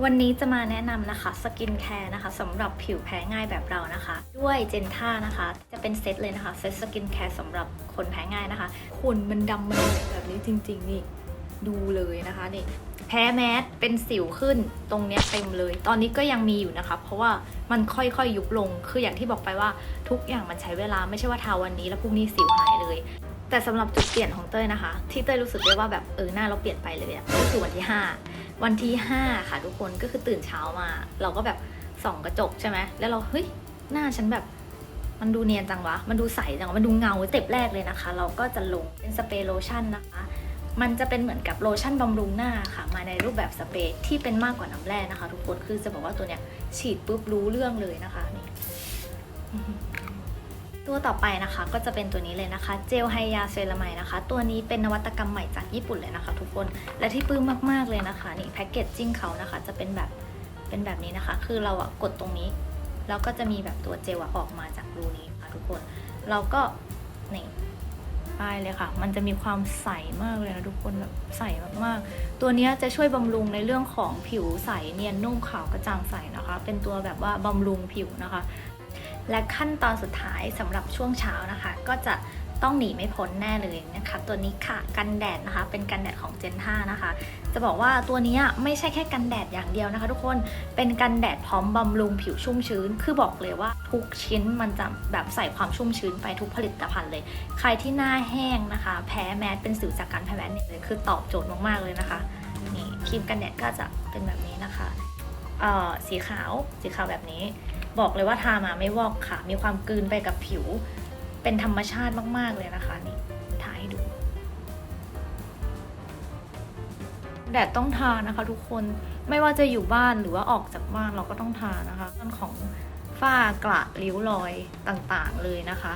วันนี้จะมาแนะนำนะคะสกินแคร์นะคะสำหรับผิวแพ้ง่ายแบบเรานะคะ ด้วยเจนท่านะคะ จะเป็นเซตเลยนะคะเซตสกินแคร์สำหรับคนแพ้ง่ายนะคะขนมันดำมันเลืองแบบนี้จริง ๆ นี่ดูเลยนะคะนี่แพ้แมสเป็นสิวขึ้นตรงเนี้ยเต็มเลย ตอนนี้ก็ยังมีอยู่นะคะ เพราะว่ามันค่อยๆยุบลง คืออย่างที่บอกไปว่าทุกอย่างมันใช้เวลาไม่ใช่ว่าทาวันนี้ แล้วพรุ่งนี้สิวหายเลย แต่สำหรับจุดเปลี่ยนของเต้ยนะคะ ที่เต้ยรู้สึกได้ว่าแบบเออหน้าเราเปลี่ยนไปเลยก็คือวันที่ 5 วันที่ 5 ค่ะทุกคนก็คือตื่นเช้ามา เราก็แบบส่องกระจกใช่ไหมแล้วเราเฮ้ยหน้าฉันแบบมันดูเนียนจังวะ มันดูใสจังวะมันดูเงาเต็บแรกเลยนะคะ เราก็จะลงเป็นสเปรย์โลชั่นนะคะ มันจะเป็นเหมือนกับโลชั่นบำรุงหน้าค่ะ มาในรูปแบบสเปรย์ที่เป็นมากกว่าน้ำแร่นะคะ ทุกคน คือจะบอกว่าตัวเนี้ยฉีดปุ๊บรู้เรื่องเลยนะคะนี่ ตัวต่อไปนะคะก็จะเป็นตัวนี้เลยนะคะเจลไฮยาเซรามายนะคะ ตัวนี้เป็นนวัตกรรมใหม่จากญี่ปุ่นเลยนะคะ ทุกคนและที่ปลื้มมากๆเลยนะคะนี่แพ็กเกจจิ้งเขานะคะจะเป็นแบบเป็นแบบนี้นะคะ คือเราอะกดตรงนี้แล้วก็จะมีแบบตัวเจลอะออกมาจากรูนี้ค่ะทุกคน เราก็นี่ป้ายเลยค่ะ มันจะมีความใสมากเลยนะทุกคนแบบใสมากๆ ตัวเนี้ยจะช่วยบำรุงในเรื่องของผิวใสเนียนนุ่มขาวกระจ่างใสนะคะ เป็นตัวแบบว่าบำรุงผิวนะคะ และขั้นตอนสุดท้ายสำหรับช่วงเช้านะคะ ก็จะต้องหนีไม่พ้นแน่เลยนะคะ ตัวนี้ค่ะกันแดดนะคะ เป็นกันแดดของเจน5นะคะ จะบอกว่าตัวนี้ไม่ใช่แค่กันแดดอย่างเดียวนะคะ ทุกคนเป็นกันแดดพร้อมบำรุงผิวชุ่มชื้น คือบอกเลยว่าทุกชิ้นมันจะแบบใส่ความชุ่มชื้นไปทุกผลิตภัณฑ์เลย ใครที่หน้าแห้งนะคะ แพ้แมสเป็นสิวจากการแพ้แมสเนี่ยเลยคือตอบโจทย์มากๆเลยนะคะนี่ครีมกันแดดก็จะเป็นแบบนี้นะคะเอ่อสีขาวสีขาวแบบนี้ บอกเลยว่าทามาไม่วอกค่ะ มีความกลืนไปกับผิว เป็นธรรมชาติมาก ๆ เลยนะคะนี่ทาให้ดู แดดต้องทานะคะทุกคนไม่ว่าจะอยู่บ้านหรือว่าออกจากบ้านเราก็ต้องทานะคะเรื่องของฝ้ากระริ้วรอยต่างๆเลยนะคะ